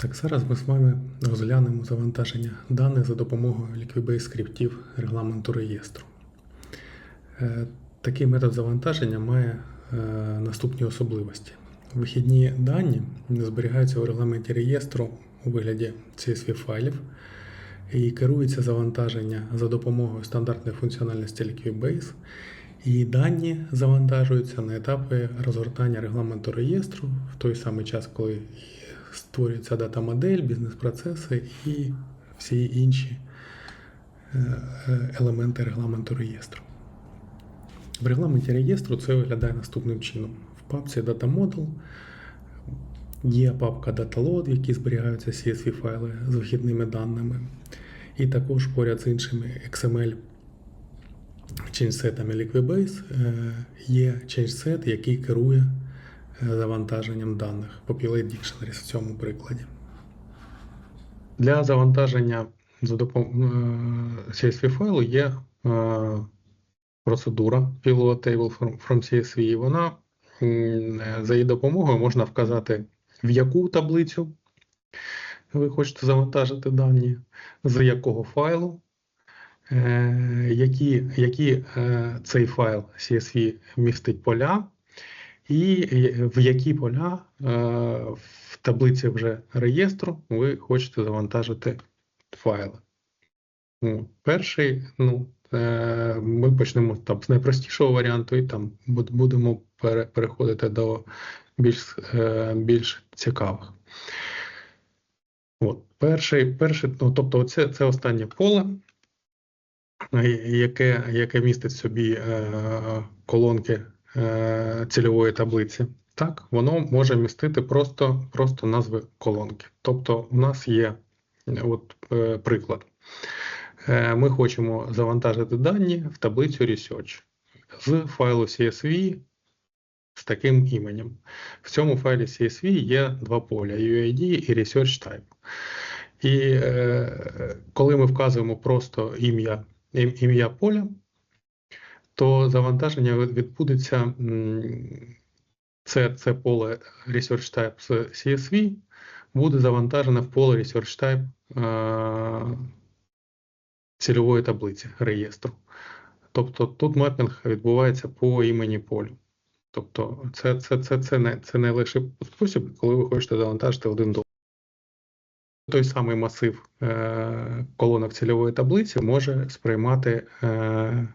Так, зараз ми з вами розглянемо завантаження даних за допомогою Liquibase скриптів регламенту реєстру. Е, Такий метод завантаження має е, наступні особливості. Вихідні дані зберігаються у регламенті реєстру у вигляді CSV файлів і керується завантаження за допомогою стандартної функціональності Liquibase. І дані завантажуються на етапі розгортання регламенту реєстру в той самий час, коли створюється дата-модель, бізнес-процеси і всі інші е, е, елементи регламенту реєстру. В регламенті реєстру це виглядає наступним чином. В папці Data Model є папка DataLoad, в якій зберігаються CSV файли з вихідними даними. І також поряд з іншими XML чейнсетами Liquibase е, є чейнсет, який керує завантаженням даних Populate Dictionaries в цьому прикладі. Для завантаження за допомогою CSV файлу є е, процедура Pivot Table from CSV. Вона за її допомогою можна вказати, в яку таблицю ви хочете завантажити дані, з якого файлу, е, які, які е, цей файл CSV містить поля, і в які поля е, в таблиці вже реєстру ви хочете завантажити файли. Ну, Перший, ну, е, ми почнемо там з найпростішого варіанту, і там будемо переходити до більш, е, більш цікавих. От, перший, перший, ну, тобто, це, це останнє поле, е, яке, яке містить собі е, колонки е, цільової таблиці. Так, воно може містити просто, просто назви колонки. Тобто, у нас є е, от, е, приклад. Е, Ми хочемо завантажити дані в таблицю Research з файлу CSV з таким іменем. В цьому файлі CSV є два поля: UID і Research Type. І е, коли ми вказуємо просто ім'я ім- ім'я поля, то завантаження відбудеться. Це, це поле Research Type CSV буде завантажене в поле Research Type е, цільової таблиці реєстру. Тобто тут мапінг відбувається по імені полю. Тобто це, це, це, це, не, це найлегший спосіб, коли ви хочете завантажити один до той самий масив е, колонок цільової таблиці може сприймати е,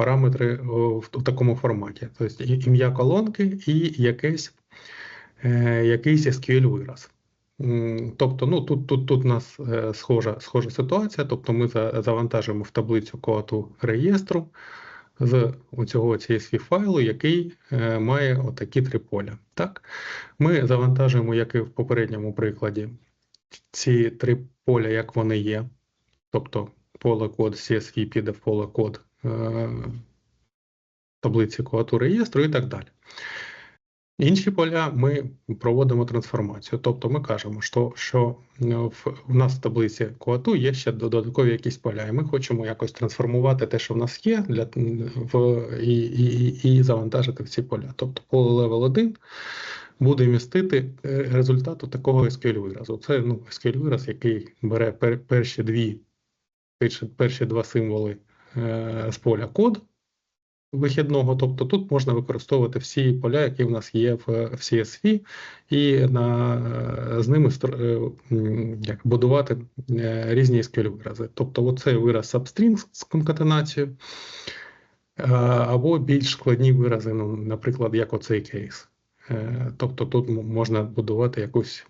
параметри в, в такому форматі. Тобто ім'я колонки і якийсь, е, якийсь SQL вираз. Тобто, ну тут, тут, тут у нас е, схожа, схожа ситуація. Тобто ми за, завантажуємо в таблицю коду реєстру з оцього CSV файлу, який е, має отакі три поля. Так? Ми завантажуємо, як і в попередньому прикладі, ці три поля, як вони є. Тобто поле код CSV піде в поле код е, таблиці коату реєстру і так далі. Інші поля ми проводимо трансформацію. Тобто ми кажемо, що, що е, в, в нас в таблиці коату є ще додаткові якісь поля, і ми хочемо якось трансформувати те, що в нас є, для, в, і, і, і, завантажити в ці поля. Тобто поле level 1 буде містити е, результату такого SQL виразу. Це ну, SQL вираз, який бере пер, перші дві, перші, перші два символи е, з поля код вихідного. Тобто тут можна використовувати всі поля, які в нас є в, CSV, і на, е, з ними е, як, будувати е, різні SQL вирази. Тобто оцей вираз substring з конкатенацією, е, або більш складні вирази, ну, наприклад, як оцей кейс. Е, Тобто тут можна будувати якусь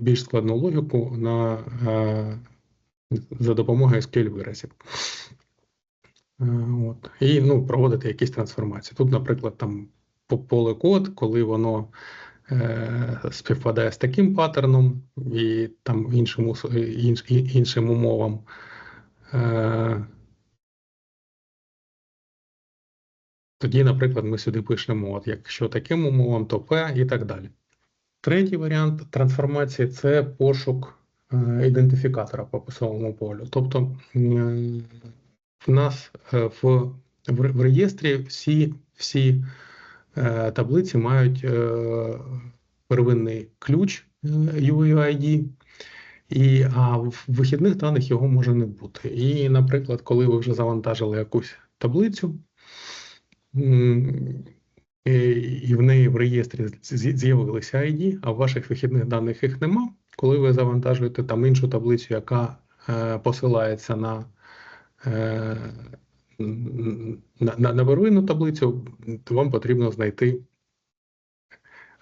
більш складну логіку на, е, за допомогою SQL виразів. Е, От. І ну, проводити якісь трансформації. Тут, наприклад, там поле код, коли воно е, співпадає з таким паттерном і там іншим, інш, іншим умовам. Е, тоді, наприклад, ми сюди пишемо, от, якщо таким умовам, то P і так далі. Третій варіант трансформації це пошук е, ідентифікатора по писовому полю. Тобто м, в нас е, в, в, реєстрі всі, всі е, таблиці мають е, первинний ключ UUID, і, а в вихідних даних його може не бути. І, наприклад, коли ви вже завантажили якусь таблицю, і, в неї в реєстрі з'явилися ID, а в ваших вихідних даних їх нема. Коли ви завантажуєте там іншу таблицю, яка посилається на, на, на, на первинну таблицю, то вам потрібно знайти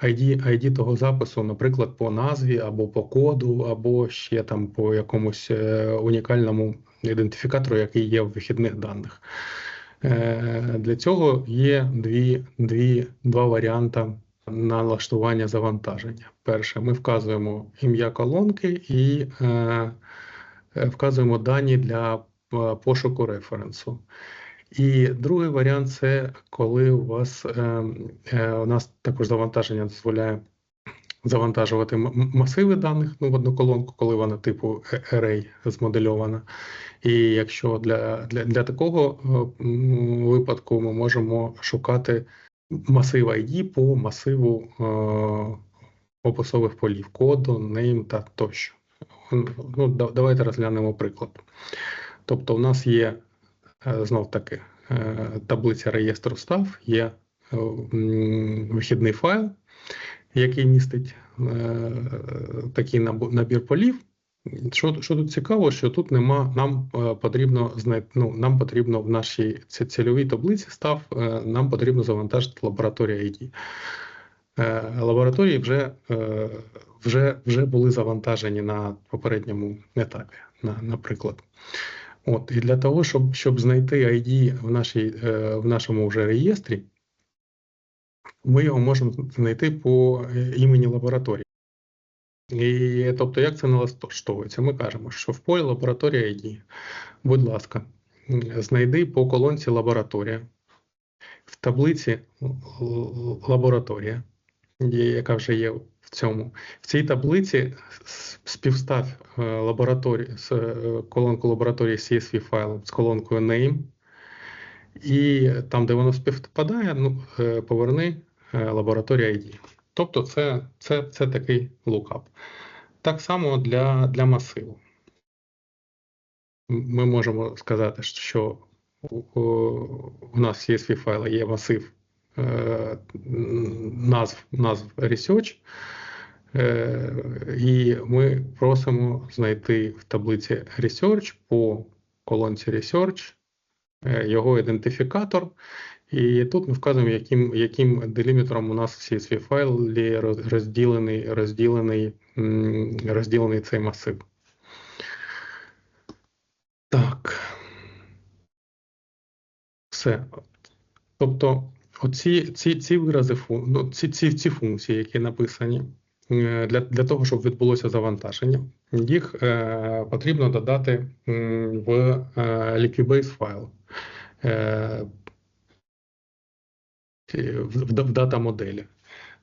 ID, ID того запису, наприклад, по назві або по коду, або ще там по якомусь е, унікальному ідентифікатору, який є в вихідних даних. Е, Для цього є дві, дві, два варіанти налаштування завантаження. Перше, ми вказуємо ім'я колонки і е, е, вказуємо дані для е, пошуку референсу. І другий варіант це коли у вас е, е, у нас також завантаження дозволяє завантажувати масиви даних ну, в одну колонку, коли вона типу е- array змодельована. І якщо для, для, для такого випадку ми можемо шукати масив ID по масиву е, описових полів, коду, name та тощо. Ну, давайте розглянемо приклад. Тобто, у нас є е, знов таки е, таблиця реєстру став, є е, вихідний файл, який містить такий набір полів. Що, що тут цікаво, що тут нема, нам потрібно знайти, ну, нам потрібно в нашій цільовій таблиці став, нам потрібно завантажити лабораторію ID. Лабораторії вже, вже, вже були завантажені на попередньому етапі, на, наприклад. От, і для того, щоб, щоб знайти ID в, нашій, е, в нашому вже реєстрі, ми його можемо знайти по е, імені лабораторії. І тобто, як це налаштовується? Ми кажемо, що в полі лабораторія ID, будь ласка, знайди по колонці лабораторія. В таблиці лабораторія, яка вже є в цьому. В цій таблиці співстав е, лабораторії з е, колонку лабораторії CSV файлом з колонкою name. І там, де воно співпадає, ну, е, поверни лабораторія ID. Тобто це, це, це такий лукап. Так само для, для масиву. Ми можемо сказати, що у, у- нас в CSV файла є масив назв, назв research, е, і ми просимо знайти в таблиці research по колонці research е, його ідентифікатор. І тут ми вказуємо, яким, яким делімітером у нас CSV файлі розділений, розділений, розділений цей масив. Так. Все. Тобто, оці ці, ці вирази, ну, ці, ці, ці функції, які написані, е, для, для того, щоб відбулося завантаження, їх е, потрібно додати в е, Liquibase файл. Е, в, в, дата моделі.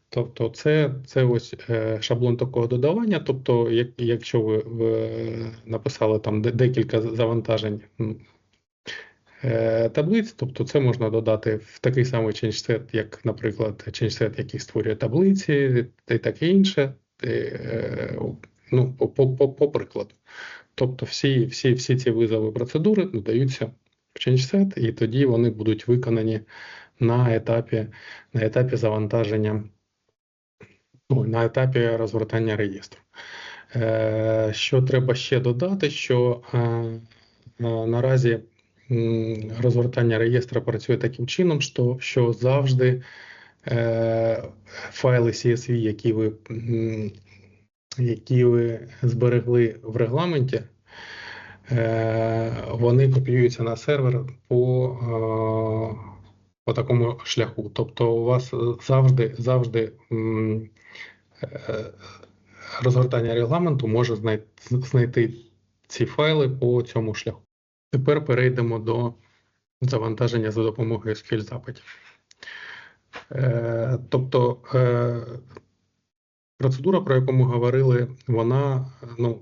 Тобто, це, це ось е, шаблон такого додавання. Тобто, як, якщо ви, написали там де- декілька завантажень таблиць, тобто це можна додати в такий самий change-set, як, наприклад, change-set, який створює таблиці, і таке інше. Е, ну, по, по, по, прикладу. Тобто, всі, всі, всі ці визови процедури додаються в change-set, і тоді вони будуть виконані на етапі, на етапі завантаження, ну, на етапі розгортання реєстру. Е, Що треба ще додати, що е, е, наразі розгортання реєстра працює таким чином, що, що завжди е, файли CSV, які ви, які ви зберегли в регламенті, е, вони копіюються на сервер по, е, по такому шляху. Тобто у вас завжди, завжди е, розгортання регламенту може знайти, знайти ці файли по цьому шляху. Тепер перейдемо до завантаження за допомогою SQL запитів. Е, тобто е, процедура, про яку ми говорили, вона ну,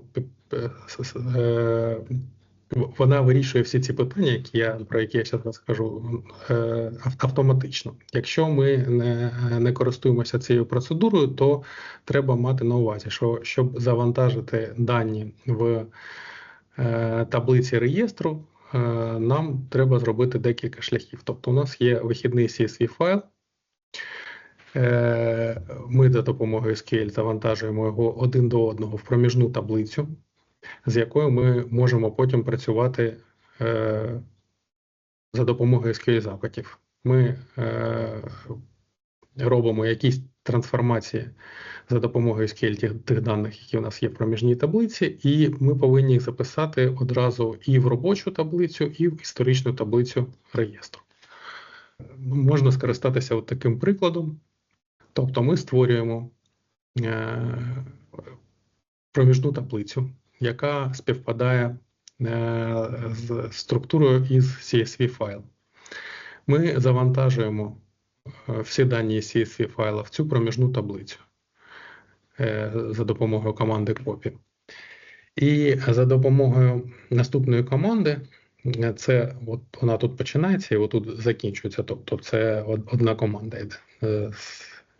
е, вона вирішує всі ці питання, які я, про які я зараз розкажу, е, автоматично. Якщо ми не, не користуємося цією процедурою, то треба мати на увазі, що щоб завантажити дані в таблиці реєстру, е, нам треба зробити декілька шляхів. Тобто, у нас є вихідний CSV файл. Е, Ми за допомогою SQL завантажуємо його один до одного в проміжну таблицю, з якою ми можемо потім працювати е, за допомогою SQL запитів. Ми е, робимо якісь трансформації за допомогою SQL тих, тих даних, які у нас є в проміжній таблиці, і ми повинні їх записати одразу і в робочу таблицю, і в історичну таблицю реєстру. Можна скористатися от таким прикладом. Тобто ми створюємо е, проміжну таблицю, яка співпадає е, з структурою із CSV файл. Ми завантажуємо всі дані CSV файла в цю проміжну таблицю е, за допомогою команди copy. І за допомогою наступної команди, е, це от вона тут починається і отут закінчується. Тобто це одна команда йде. Е,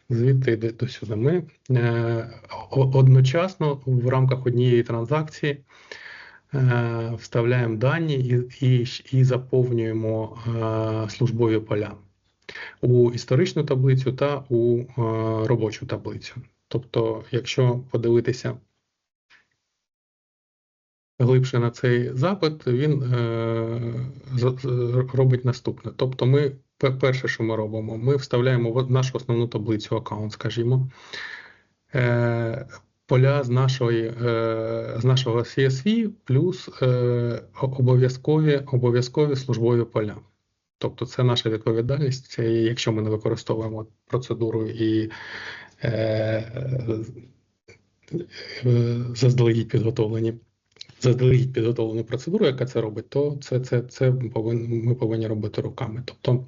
Звідти йде до сюди. Ми е, одночасно в рамках однієї транзакції е, вставляємо дані і, і, і заповнюємо е, службові поля у історичну таблицю та у е, робочу таблицю. Тобто, якщо подивитися глибше на цей запит, він е, робить наступне. Тобто, ми перше, що ми робимо, ми вставляємо в нашу основну таблицю аккаунт, скажімо, е, поля з нашої з нашого CSV плюс обов'язкові обов'язкові службові поля. Тобто, це наша відповідальність, якщо ми не використовуємо процедуру і е, е, заздалегідь підготовлені заздалегідь підготовлену процедуру, яка це робить, то це, це, це повин, ми повинні робити руками. Тобто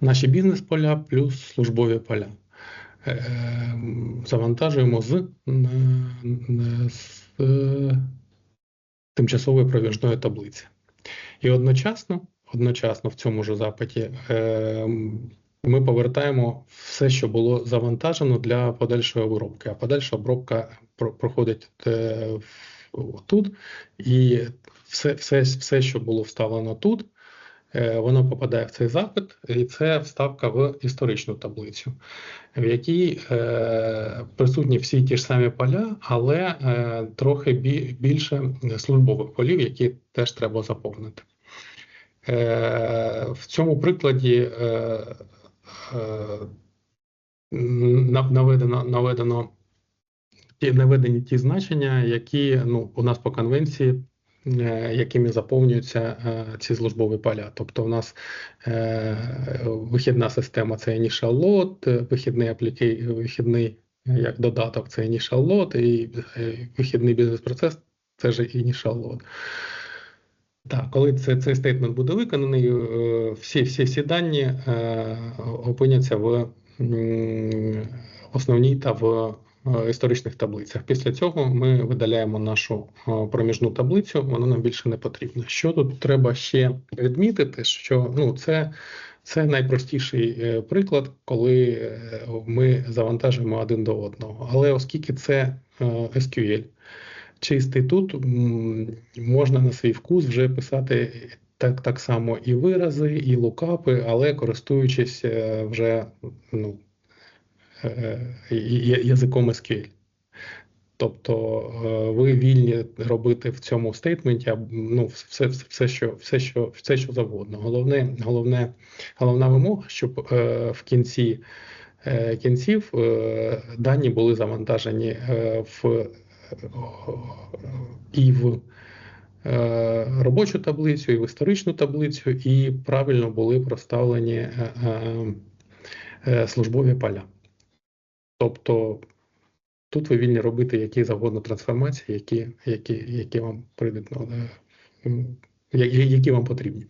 наші бізнес-поля плюс службові поля. Е, Завантажуємо з, з е, тимчасової проміжної таблиці. І одночасно, одночасно в цьому ж запиті е, ми повертаємо все, що було завантажено для подальшої обробки. А подальша обробка проходить е, тут, і все, все, все, що було вставлено тут, е, воно попадає в цей запит, і це вставка в історичну таблицю, в якій присутні всі ті ж самі поля, але трохи більше службових полів, які теж треба заповнити. Е, в цьому прикладі е, е, на- наведено, наведено ті, наведені ті значення, які ну, у нас по конвенції, якими заповнюються ці службові поля. Тобто, у нас вихідна система це initial load, вихідний аплікей, вихідний як додаток це initial load, і вихідний бізнес-процес це ж initial load. Так, коли це, цей стейтмент буде виконаний, е, всі, всі, всі дані е, опиняться в основній та в е, історичних таблицях. Після цього ми видаляємо нашу проміжну таблицю, вона нам більше не потрібна. Що тут треба ще відмітити, що ну, це, це найпростіший приклад, коли ми завантажуємо один до одного. Але оскільки це SQL, чистий тут можна на свій вкус вже писати так, так само і вирази, і лукапи, але користуючись е, вже ну, е, я- язиком SQL. Тобто е, ви вільні робити в цьому стейтменті ну, все, все, все, що, все, що, все, що завгодно. Головне, головне, головна вимога, щоб е, в кінці е, кінців е, дані були завантажені е, в і в е, робочу таблицю, і в історичну таблицю, і правильно були проставлені е, е, службові поля. Тобто тут ви вільні робити які завгодно трансформації, які, які, які вам прийдуть, які, вам потрібні.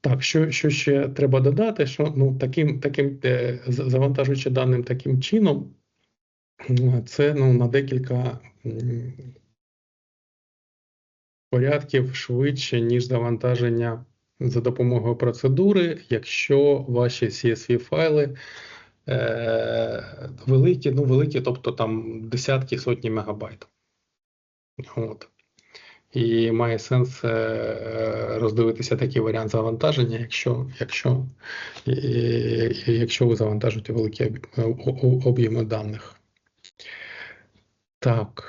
Так, що, що ще треба додати? Що ну, таким, таким завантажуючи даним таким чином, це ну, на декілька порядків швидше, ніж завантаження за допомогою процедури, якщо ваші CSV файли е, великі, ну великі, тобто там десятки сотні мегабайт. От. І має сенс е, роздивитися такий варіант завантаження, якщо, якщо, якщо ви завантажуєте великі об'єми даних. Так.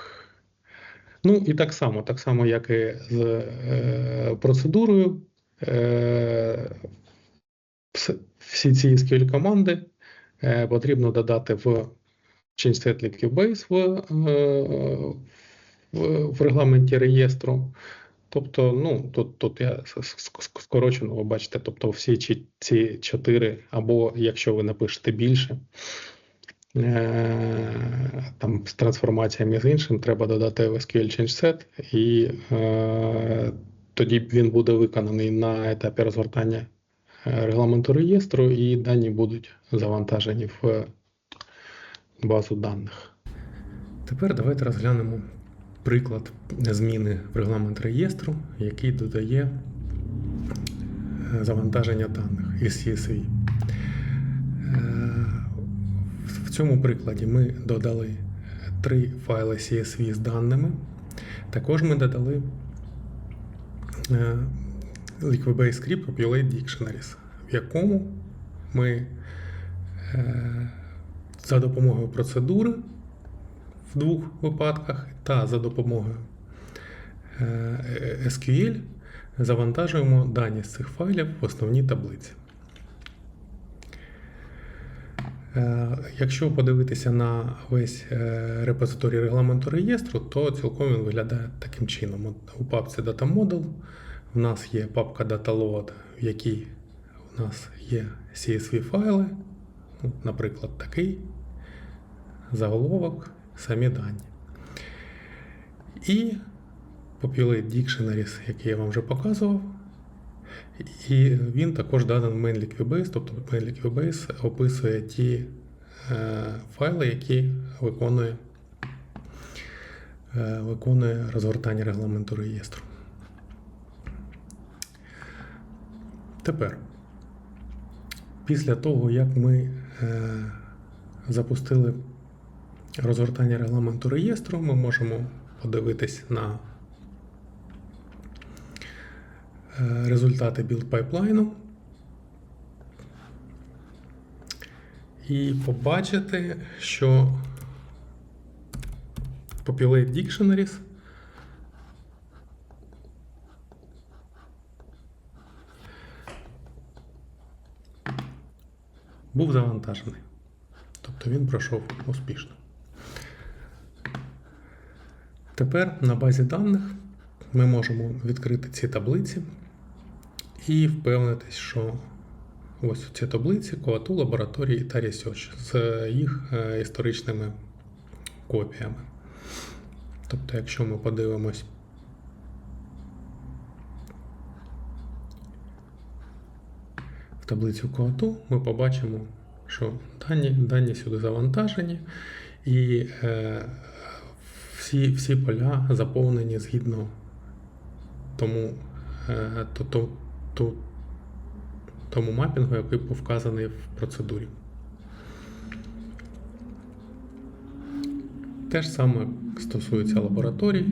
Ну і так само, так само, як і з е, процедурою, е, всі ці SQL команди е, потрібно додати в Change Set Liquid Base в, е, в, в регламенті реєстру. Тобто, ну, тут, тут я скорочено, ви бачите, тобто всі ці, чотири, або якщо ви напишете більше, там з трансформаціями з іншим, треба додати SQL Change Set, і е, тоді він буде виконаний на етапі розгортання е, регламенту реєстру, і дані будуть завантажені в базу даних. Тепер давайте розглянемо приклад зміни в регламент реєстру, який додає е, завантаження даних із CSV. Е, цьому прикладі ми додали три файли CSV з даними. Також ми додали е, Liquibase Script Populate Dictionaries, в якому ми е, за допомогою процедури в двох випадках та за допомогою е, SQL завантажуємо дані з цих файлів в основні таблиці. Е, Якщо подивитися на весь е, репозиторій регламенту реєстру, то цілком він виглядає таким чином. У папці Data Model в нас є папка DataLoad, в якій у нас є CSV файли, ну, наприклад, такий заголовок, самі дані. І Populate Dictionaries, який я вам вже показував. І він також доданий в Main Liquibase, тобто Main Liquibase описує ті е, файли, які виконує, е, виконує розгортання регламенту реєстру. Тепер, після того, як ми е, запустили розгортання регламенту реєстру, ми можемо подивитись на е, результати білд пайплайну і побачити, що Populate Dictionaries був завантажений. Тобто він пройшов успішно. Тепер на базі даних ми можемо відкрити ці таблиці і впевнитись, що ось ці таблиці Коату, лабораторії та Research з їх е, історичними копіями. Тобто, якщо ми подивимось в таблицю Коату, ми побачимо, що дані, дані сюди завантажені, і е, всі, всі поля заповнені згідно тому, е, то, то, тому мапінгу, який був вказаний в процедурі. Те ж саме стосується лабораторій.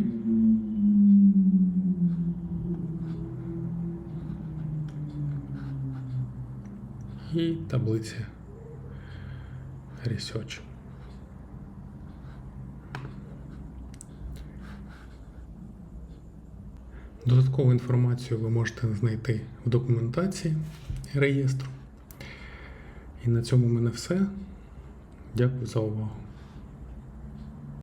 І таблиці Research. Додаткову інформацію ви можете знайти в документації реєстру. І на цьому в мене все. Дякую за увагу.